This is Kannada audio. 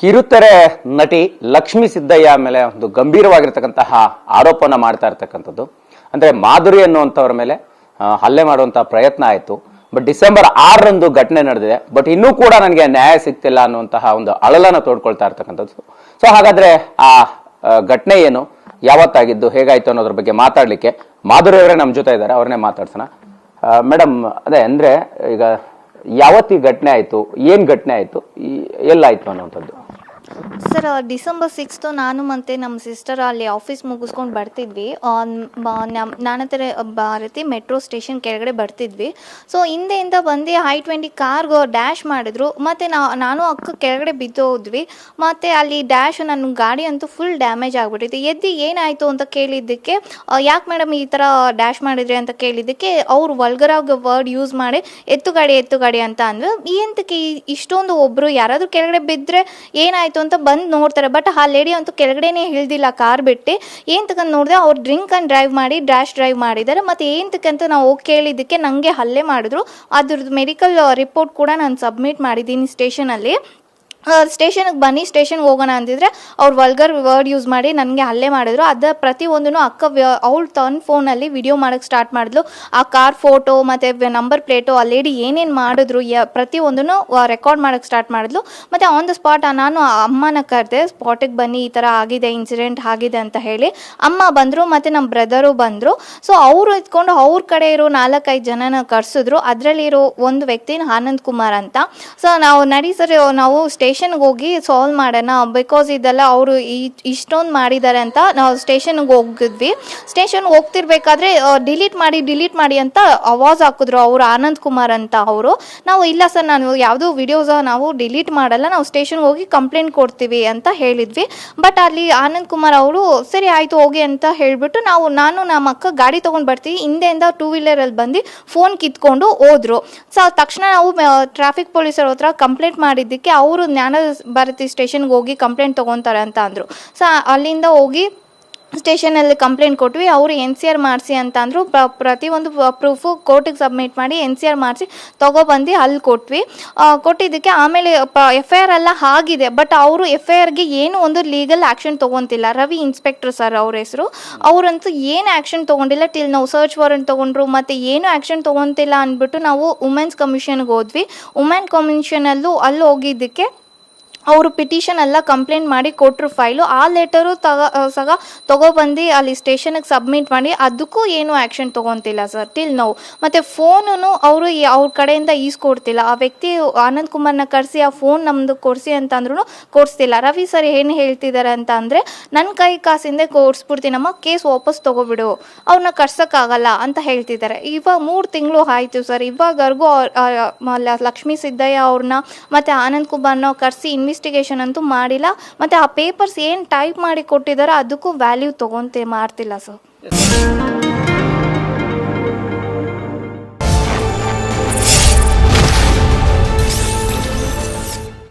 ಕಿರುತೆರೆ ನಟಿ ಲಕ್ಷ್ಮಿ ಸಿದ್ದಯ್ಯ ಮೇಲೆ ಒಂದು ಗಂಭೀರವಾಗಿರ್ತಕ್ಕಂತಹ ಆರೋಪನ ಮಾಡ್ತಾ ಇರ್ತಕ್ಕಂಥದ್ದು. ಅಂದ್ರೆ ಮಾಧುರಿ ಅನ್ನುವಂಥವ್ರ ಮೇಲೆ ಹಲ್ಲೆ ಮಾಡುವಂಥ ಪ್ರಯತ್ನ ಆಯಿತು. ಬಟ್ ಡಿಸೆಂಬರ್ ಆರರಂದು ಘಟನೆ ನಡೆದಿದೆ. ಬಟ್ ಇನ್ನೂ ಕೂಡ ನನಗೆ ನ್ಯಾಯ ಸಿಗ್ತಿಲ್ಲ ಅನ್ನುವಂತಹ ಒಂದು ಅಳಲನ್ನ ತೋಡ್ಕೊಳ್ತಾ ಇರ್ತಕ್ಕಂಥದ್ದು. ಸೊ ಹಾಗಾದ್ರೆ ಆ ಘಟನೆ ಏನು? ಯಾವತ್ತಾಗಿದ್ದು? ಹೇಗಾಯ್ತು ಅನ್ನೋದ್ರ ಬಗ್ಗೆ ಮಾತಾಡ್ಲಿಕ್ಕೆ ಮಾಧುರಿ ಅವರೇ ನಮ್ಮ ಜೊತೆ ಇದ್ದಾರೆ. ಅವ್ರನ್ನೇ ಮಾತಾಡ್ಸೋಣ. ಮೇಡಮ್, ಅದೇ ಅಂದ್ರೆ ಈಗ ಯಾವತ್ತಿ ಘಟನೆ ಆಯ್ತು? ಏನ್ ಘಟನೆ ಆಯ್ತು? ಎಲ್ಲ ಎಲ್ಲಾಯ್ತು ಅನ್ನುವಂಥದ್ದು. ಸರ್ ಡಿಸೆಂಬರ್ ಸಿಕ್ಸ್ತು ನಾನು ಮತ್ತು ನಮ್ಮ ಸಿಸ್ಟರ್ ಅಲ್ಲಿ ಆಫೀಸ್ ಮುಗಿಸ್ಕೊಂಡು ಬರ್ತಿದ್ವಿ. ನನ್ನ ಹತ್ರ ಭಾರತಿ ಮೆಟ್ರೋ ಸ್ಟೇಷನ್ ಕೆಳಗಡೆ ಬರ್ತಿದ್ವಿ. ಸೊ ಹಿಂದೆಯಿಂದ ಬಂದು ಹೈ ಟ್ವೆಂಟಿ ಕಾರ್ಗೆ ಡ್ಯಾಶ್ ಮಾಡಿದ್ರು. ಮತ್ತು ನಾನು ಅಕ್ಕ ಕೆಳಗಡೆ ಬಿದ್ದೋದ್ವಿ ಮತ್ತು ಅಲ್ಲಿ ಡ್ಯಾಶ್ ನನ್ನ ಗಾಡಿ ಅಂತೂ ಫುಲ್ ಡ್ಯಾಮೇಜ್ ಆಗಿಬಿಟ್ಟಿತ್ತು. ಎದ್ದು ಏನಾಯಿತು ಅಂತ ಕೇಳಿದ್ದಕ್ಕೆ ಯಾಕೆ ಮೇಡಮ್ ಈ ಥರ ಡ್ಯಾಶ್ ಮಾಡಿದ್ರಿ ಅಂತ ಕೇಳಿದ್ದಕ್ಕೆ, ಅವ್ರು ವಲ್ಗರಾಗ ವರ್ಡ್ ಯೂಸ್ ಮಾಡಿ, ಎತ್ತು ಗಾಡಿ ಎತ್ತು ಗಾಡಿ ಅಂತ ಅಂದರು ಈ- ಇಷ್ಟೊಂದು ಒಬ್ಬರು ಯಾರಾದರೂ ಕೆಳಗಡೆ ಬಿದ್ದರೆ ಏನಾಯಿತು ಅಂತ ಬಂದು ನೋಡ್ತಾರೆ. ಬಟ್ ಆ ಲೇಡಿ ಅಂತೂ ಕೆಳಗಡೆನೇ ಹಿಳ್ದಿಲ್ಲ ಕಾರ್ ಬಿಟ್ಟು. ಏನು ತಗೊಂಡು ನೋಡಿದೆ ಅವ್ರು ಡ್ರಿಂಕ್ ಅಂಡ್ ಡ್ರೈವ್ ಮಾಡಿ ಡ್ಯಾಶ್ ಡ್ರೈವ್ ಮಾಡಿದ್ದಾರೆ. ಮತ್ತು ತಕ್ಕಂತ ನಾವು ಹೋಗಿ ಕೇಳಿದ್ದಕ್ಕೆ ನಂಗೆ ಹಲ್ಲೆ ಮಾಡಿದ್ರು. ಅದ್ರದ್ದು ಮೆಡಿಕಲ್ ರಿಪೋರ್ಟ್ ಕೂಡ ನಾನು ಸಬ್ಮಿಟ್ ಮಾಡಿದ್ದೀನಿ ಸ್ಟೇಷನಲ್ಲಿ ಸ್ಟೇಷನ್ಗೆ ಬನ್ನಿ, ಸ್ಟೇಷನ್ಗೆ ಹೋಗೋಣ ಅಂತಿದ್ರೆ ಅವ್ರು ವಲ್ಗರ್ ವರ್ಡ್ ಯೂಸ್ ಮಾಡಿ ನನಗೆ ಅಲ್ಲೇ ಮಾಡಿದ್ರು. ಅದ ಪ್ರತಿಯೊಂದೂ ಅಕ್ಕ ಅವ್ಳು ತನ್ನ ಫೋನಲ್ಲಿ ವಿಡಿಯೋ ಮಾಡೋಕ್ಕೆ ಸ್ಟಾರ್ಟ್ ಮಾಡಿದ್ಲು. ಆ ಕಾರ್ ಫೋಟೋ ಮತ್ತು ನಂಬರ್ ಪ್ಲೇಟು, ಆ ಲೇಡಿ ಏನೇನು ಮಾಡಿದ್ರು, ಯ ಪ್ರತಿಯೊಂದೂ ರೆಕಾರ್ಡ್ ಮಾಡೋಕ್ಕೆ ಸ್ಟಾರ್ಟ್ ಮಾಡಿದ್ಲು. ಮತ್ತು ಆನ್ ದ ಸ್ಪಾಟ್ ನಾನು ಅಮ್ಮನ ಕರೆದೆ ಸ್ಪಾಟಿಗೆ ಬನ್ನಿ, ಈ ಥರ ಆಗಿದೆ ಇನ್ಸಿಡೆಂಟ್ ಆಗಿದೆ ಅಂತ ಹೇಳಿ. ಅಮ್ಮ ಬಂದರು, ಮತ್ತು ನಮ್ಮ ಬ್ರದರು ಬಂದರು. ಸೊ ಅವರು ಇದ್ಕೊಂಡು ಅವ್ರ ಕಡೆ ಇರೋ ನಾಲ್ಕೈದು ಜನನ ಕರೆಸಿದ್ರು. ಅದರಲ್ಲಿರೋ ಒಂದು ವ್ಯಕ್ತಿನ ಆನಂದ್ ಕುಮಾರ್ ಅಂತ. ಸೊ ನಾವು ನಡಿ ನಾವು ಸ್ಟೇಷನ್ಗೆ ಹೋಗಿ ಸಾಲ್ವ್ ಮಾಡೋಣ ಬಿಕಾಸ್ ಇದೆಲ್ಲ ಅವರು ಇಷ್ಟೊಂದು ಮಾಡಿದ್ದಾರೆ ಅಂತ ನಾವು ಸ್ಟೇಷನ್ಗೆ ಹೋಗಿದ್ವಿ. ಸ್ಟೇಷನ್ಗೆ ಹೋಗ್ತಿರ್ಬೇಕಾದ್ರೆ ಡಿಲೀಟ್ ಮಾಡಿ ಡಿಲೀಟ್ ಮಾಡಿ ಅಂತ ಅವಾಜ್ ಹಾಕಿದ್ರು ಅವರು ಆನಂದ್ ಕುಮಾರ್ ಅಂತ ಅವರು. ನಾವು ಇಲ್ಲ ಸರ್, ನಾನು ಯಾವುದೂ ವಿಡಿಯೋಸ ನಾವು ಡಿಲೀಟ್ ಮಾಡಲ್ಲ, ನಾವು ಸ್ಟೇಷನ್ಗೆ ಹೋಗಿ ಕಂಪ್ಲೇಂಟ್ ಕೊಡ್ತೀವಿ ಅಂತ ಹೇಳಿದ್ವಿ. ಬಟ್ ಅಲ್ಲಿ ಆನಂದ್ ಕುಮಾರ್ ಅವರು, ಸರಿ ಆಯಿತು, ಹೋಗಿ ಅಂತ ಹೇಳಿಬಿಟ್ಟು ನಾವು, ನಾನು, ನಮ್ಮ ಅಕ್ಕ ಗಾಡಿ ತೊಗೊಂಡು ಬರ್ತೀವಿ. ಹಿಂದೆಯಿಂದ ಟೂ ವೀಲರಲ್ಲಿ ಬಂದು ಫೋನ್ ಕಿತ್ಕೊಂಡು ಹೋದ್ರು. ಸೊ ತಕ್ಷಣ ನಾವು ಟ್ರಾಫಿಕ್ ಪೊಲೀಸರ ಹತ್ರ ಕಂಪ್ಲೇಂಟ್ ಮಾಡಿದ್ದಕ್ಕೆ ಅವರು ಜ್ಞಾನ ಭಾರತಿ ಸ್ಟೇಷನ್ಗೆ ಹೋಗಿ ಕಂಪ್ಲೇಂಟ್ ತೊಗೊತಾರೆ ಅಂತ ಅಂದರು. ಸೊ ಅಲ್ಲಿಂದ ಹೋಗಿ ಸ್ಟೇಷನಲ್ಲಿ ಕಂಪ್ಲೇಂಟ್ ಕೊಟ್ವಿ, ಅವರು ಎನ್ ಸಿ ಆರ್ ಮಾಡಿಸಿ ಅಂತ ಅಂದರು. ಪ್ರ, ಪ್ರತಿಯೊಂದು ಪ್ರೂಫು ಕೋರ್ಟಿಗೆ ಸಬ್ಮಿಟ್ ಮಾಡಿ ಎನ್ ಸಿ ಆರ್ ಮಾಡಿಸಿ ತೊಗೊಬಂದು ಅಲ್ಲಿ ಕೊಟ್ವಿ. ಕೊಟ್ಟಿದ್ದಕ್ಕೆ ಆಮೇಲೆ ಪ ಎಫ್ ಐ ಆರ್ ಎಲ್ಲ ಆಗಿದೆ ಬಟ್ ಅವರು ಎಫ್ ಐ ಆರ್ಗೆ ಏನು ಒಂದು ಲೀಗಲ್ ಆ್ಯಕ್ಷನ್ ತೊಗೊತಿಲ್ಲ. ರವಿ ಇನ್ಸ್ಪೆಕ್ಟರ್ ಸರ್ ಅವ್ರ ಹೆಸರು. ಅವರಂತೂ ಏನು ಆ್ಯಕ್ಷನ್ ತೊಗೊಂಡಿಲ್ಲ ಟಿಲ್ ನಾವು ಸರ್ಚ್ ವಾರಂಟ್ ತೊಗೊಂಡ್ರು, ಮತ್ತು ಏನು ಆ್ಯಕ್ಷನ್ ತೊಗೊತಿಲ್ಲ ಅಂದ್ಬಿಟ್ಟು ನಾವು ವುಮೆನ್ಸ್ ಕಮಿಷನ್ಗೆ ಹೋದ್ವಿ. ವುಮೆನ್ ಕಮಿಷನಲ್ಲೂ ಅಲ್ಲಿ ಹೋಗಿದ್ದಕ್ಕೆ ಅವರು ಪಿಟಿಷನ್ ಎಲ್ಲ ಕಂಪ್ಲೇಂಟ್ ಮಾಡಿ ಕೊಟ್ಟರು ಫೈಲು ಆ ಲೆಟರು ತಗ ಸಹ ತೊಗೊಬಂದು ಅಲ್ಲಿ ಸ್ಟೇಷನಿಗೆ ಸಬ್ಮಿಟ್ ಮಾಡಿ ಅದಕ್ಕೂ ಏನು ಆ್ಯಕ್ಷನ್ ತೊಗೊತಿಲ್ಲ ಸರ್ ಟಿಲ್ ನೋವು ಮತ್ತು ಫೋನು ಅವರು ಅವ್ರ ಕಡೆಯಿಂದ ಈಸ್ಕೊಡ್ತಿಲ್ಲ ಆ ವ್ಯಕ್ತಿ ಆನಂದ್ ಕುಮಾರ್ನ ಕರೆಸಿ, ಆ ಫೋನ್ ನಮ್ಮದು ಕೊಡಿಸಿ ಅಂತಂದ್ರೂ ಕೊಡಿಸ್ತಿಲ್ಲ. ರವಿ ಸರ್ ಏನು ಹೇಳ್ತಿದ್ದಾರೆ ಅಂತ ಅಂದರೆ ನನ್ನ ಕೈ ಕಾಸಿಂದೆ ಕೊಡಿಸ್ಬಿಡ್ತೀನಮ್ಮ ಕೇಸ್ ವಾಪಸ್ ತೊಗೊಬಿಡು. ಅವ್ರನ್ನ ಕರ್ಸೋಕ್ಕಾಗಲ್ಲ ಅಂತ ಹೇಳ್ತಿದ್ದಾರೆ ಇವಾಗ ಮೂರು ತಿಂಗಳು ಆಯಿತು ಸರ್ ಇವಾಗವರೆಗೂ ಲಕ್ಷ್ಮೀ ಸಿದ್ದಯ್ಯ ಅವ್ರನ್ನ ಮತ್ತು ಆನಂದ್ ಕುಮಾರ್ನ ಕರೆಸಿ ಇನ್ವೆಸ್ಟಿಗೇಷನ್ ಅಂತೂ ಮಾಡಿಲ್ಲ. ಮತ್ತೆ ಆ ಪೇಪರ್ಸ್ ಏನು ಟೈಪ್ ಮಾಡಿ ಕೊಟ್ಟಿದ್ದಾರೆ ಅದಕ್ಕೂ ವ್ಯಾಲ್ಯೂ ತಗೊಂತೇ ಮಾಡ್ತಿಲ್ಲ ಸರ್